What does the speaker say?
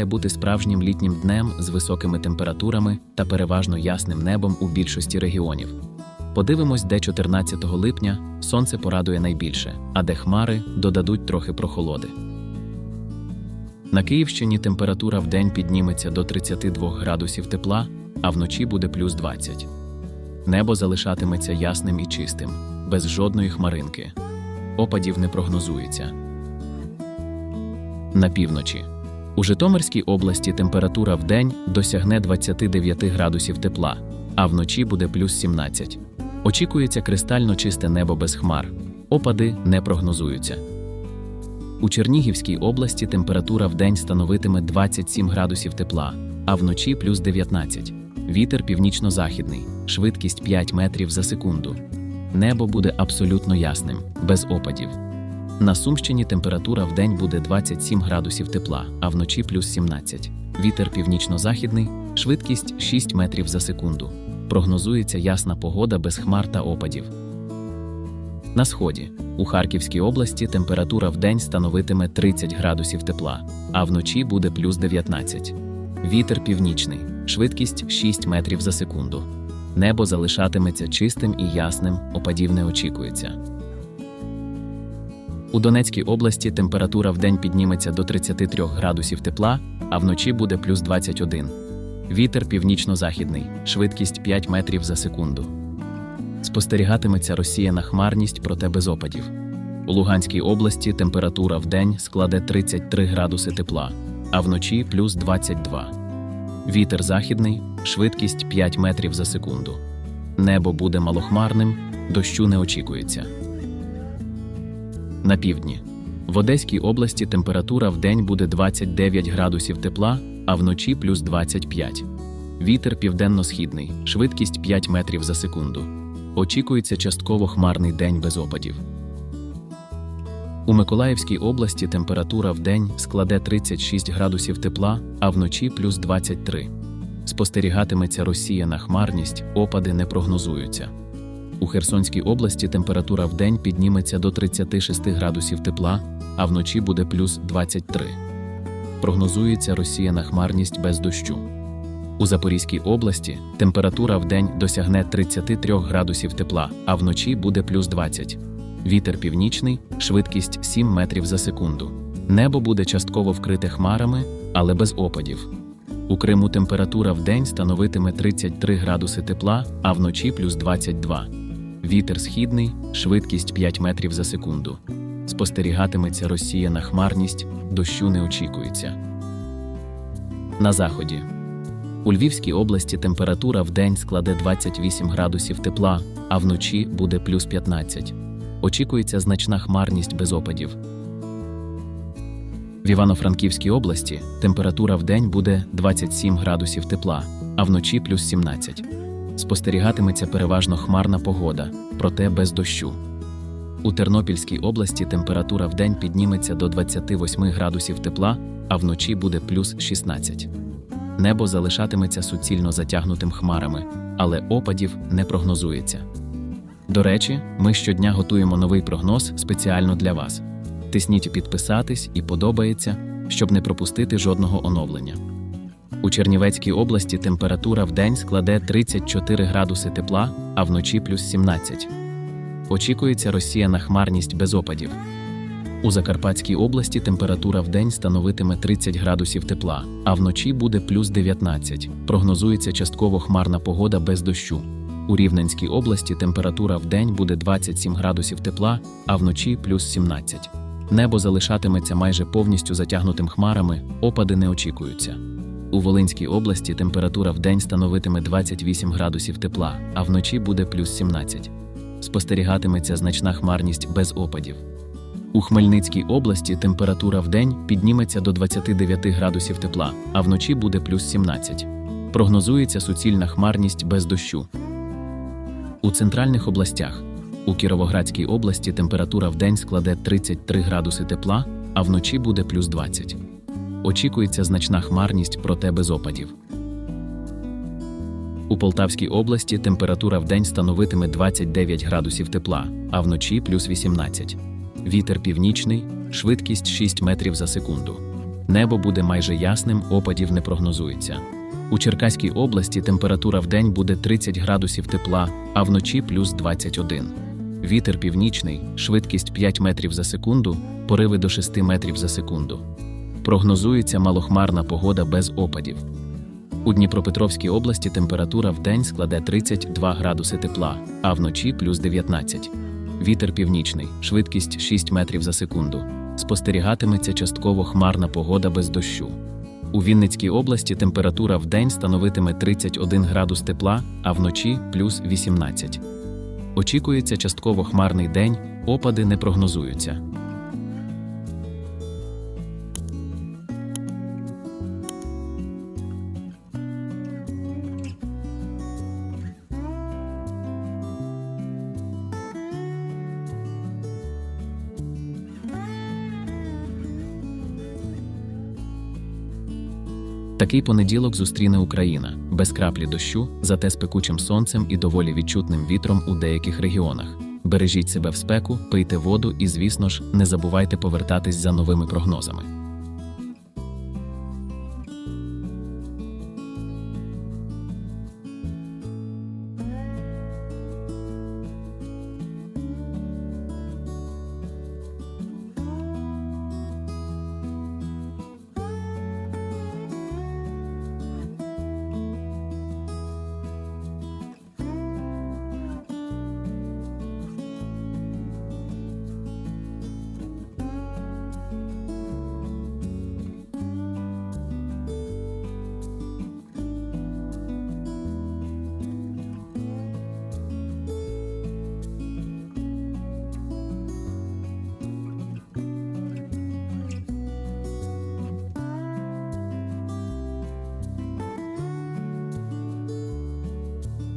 обіцяє бути справжнім літнім днем з високими температурами та переважно ясним небом у більшості регіонів. Подивимось, де 14 липня сонце порадує найбільше, а де хмари додадуть трохи прохолоди. На Київщині температура в день підніметься до 32 градусів тепла, а вночі буде плюс 20. Небо залишатиметься ясним і чистим, без жодної хмаринки. Опадів не прогнозується. На півночі. У Житомирській області температура в день досягне 29 градусів тепла, а вночі буде плюс 17. Очікується кристально чисте небо без хмар. Опади не прогнозуються. У Чернігівській області температура в день становитиме 27 градусів тепла, а вночі плюс 19. Вітер північно-західний, швидкість 5 метрів за секунду. Небо буде абсолютно ясним, без опадів. На Сумщині температура в день буде 27 градусів тепла, а вночі плюс 17. Вітер північно-західний, швидкість 6 метрів за секунду. Прогнозується ясна погода без хмар та опадів. На сході у Харківській області температура в день становитиме 30 градусів тепла, а вночі буде плюс 19. Вітер північний, швидкість 6 метрів за секунду. Небо залишатиметься чистим і ясним, опадів не очікується. У Донецькій області температура в день підніметься до 33 градусів тепла, а вночі буде плюс 21. Вітер північно-західний, швидкість 5 метрів за секунду. Спостерігатиметься розсіяна хмарність, проте без опадів. У Луганській області температура в день складе 33 градуси тепла, а вночі плюс 22. Вітер західний, швидкість 5 метрів за секунду. Небо буде малохмарним, дощу не очікується. На півдні. В Одеській області температура в день буде 29 градусів тепла, а вночі плюс 25. Вітер південно-східний, швидкість 5 метрів за секунду. Очікується частково хмарний день без опадів. У Миколаївській області температура в день складе 36 градусів тепла, а вночі плюс 23. Спостерігатиметься розсіяна хмарність, опади не прогнозуються. У Херсонській області температура в день підніметься до 36 градусів тепла, а вночі буде плюс 23. Прогнозується розсіяна хмарність без дощу. У Запорізькій області температура в день досягне 33 градусів тепла, а вночі буде плюс 20. Вітер північний, швидкість 7 метрів за секунду. Небо буде частково вкрите хмарами, але без опадів. У Криму температура в день становитиме 33 градуси тепла, а вночі плюс 22. Вітер східний, швидкість 5 метрів за секунду. Спостерігатиметься розсіяна хмарність, дощу не очікується. На заході. У Львівській області температура в день складе 28 градусів тепла, а вночі буде плюс 15. Очікується значна хмарність без опадів. В Івано-Франківській області температура в день буде 27 градусів тепла, а вночі плюс 17. Спостерігатиметься переважно хмарна погода, проте без дощу. У Тернопільській області температура в день підніметься до 28 градусів тепла, а вночі буде плюс 16. Небо залишатиметься суцільно затягнутим хмарами, але опадів не прогнозується. До речі, ми щодня готуємо новий прогноз спеціально для вас. Тисніть підписатись і подобається, щоб не пропустити жодного оновлення. У Чернівецькій області температура в день складе 34 градуси тепла, а вночі плюс 17. Очікується розсіяна хмарність без опадів. У Закарпатській області температура в день становитиме 30 градусів тепла, а вночі буде плюс 19. Прогнозується частково хмарна погода без дощу. У Рівненській області температура в день буде 27 градусів тепла, а вночі плюс 17. Небо залишатиметься майже повністю затягнутим хмарами, опади не очікуються. У Волинській області температура в день становитиме 28 градусів тепла, а вночі буде плюс 17. Спостерігатиметься значна хмарність без опадів. У Хмельницькій області температура в день підніметься до 29 градусів тепла, а вночі буде плюс 17. Прогнозується суцільна хмарність без дощу. У центральних областях у Кіровоградській області температура в день складе 33 градуси тепла, а вночі буде плюс 20. Очікується значна хмарність, проте без опадів. У Полтавській області температура в день становитиме 29 градусів тепла, а вночі плюс 18. Вітер північний, швидкість 6 метрів за секунду. Небо буде майже ясним, опадів не прогнозується. У Черкаській області температура вдень буде 30 градусів тепла, а вночі плюс 21. Вітер північний, швидкість 5 метрів за секунду, пориви до 6 метрів за секунду. Прогнозується малохмарна погода без опадів. У Дніпропетровській області температура вдень складе 32 градуси тепла, а вночі плюс 19. Вітер північний, швидкість 6 метрів за секунду. Спостерігатиметься частково хмарна погода без дощу. У Вінницькій області температура вдень становитиме 31 градус тепла, а вночі плюс 18. Очікується частково хмарний день, опади не прогнозуються. Такий понеділок зустріне Україна без краплі дощу, зате з пекучим сонцем і доволі відчутним вітром у деяких регіонах. Бережіть себе в спеку, пийте воду і, звісно ж, не забувайте повертатись за новими прогнозами.